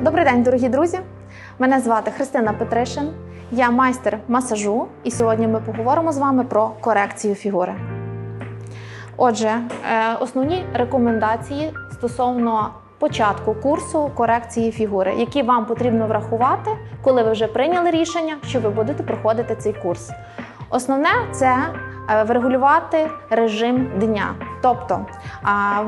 Добрий день, дорогі друзі! Мене звати Христина Петришин. Я майстер масажу, і сьогодні ми поговоримо з вами про корекцію фігури. Отже, е, основні рекомендації стосовно початку курсу корекції фігури, які вам потрібно врахувати, коли ви вже прийняли рішення, що ви будете проходити цей курс. Основне це е, врегулювати режим дня. Тобто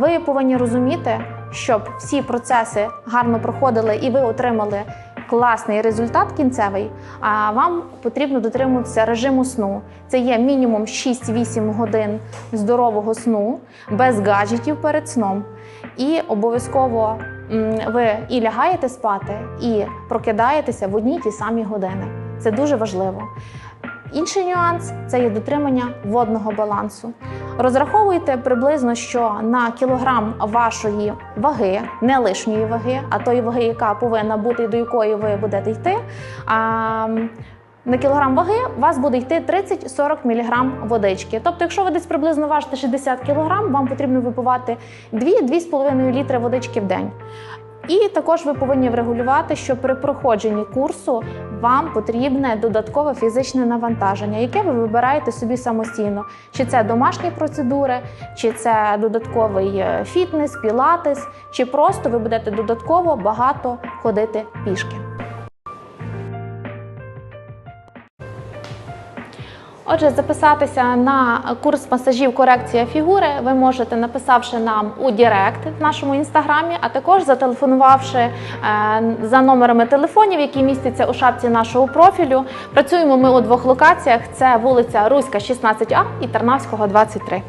ви повинні розуміти, щоб всі процеси гарно проходили і ви отримали класний результат кінцевий, а вам потрібно дотримуватися режиму сну. Це є мінімум 6-8 годин здорового сну без гаджетів перед сном. І обов'язково ви і лягаєте спати, і прокидаєтеся в одні ті самі години. Це дуже важливо. Інший нюанс це є дотримання водного балансу. Розраховуйте приблизно, що на кілограм вашої ваги, не лишньої ваги, а тої ваги, яка повинна бути до якої ви будете йти. А, на кілограм ваги у вас буде йти 30-40 мг водички. Тобто, якщо ви десь приблизно важите 60 кг, вам потрібно випивати 2-2,5 літри водички в день. І також ви повинні врегулювати, що при проходженні курсу вам потрібне додаткове фізичне навантаження, яке ви вибираєте собі самостійно. Чи це домашні процедури, чи це додатковий е, фітнес, пілатес, чи просто ви будете додатково багато ходити пішки. Отже, записатися на курс масажів корекція фігури ви можете, написавши нам у Директ в нашому інстаграмі, а також зателефонувавши е, за номерами телефонів, які містяться у шапці нашого профілю. Працюємо ми у двох локаціях: це вулиця Руська, 16А і Тарнавського, 23.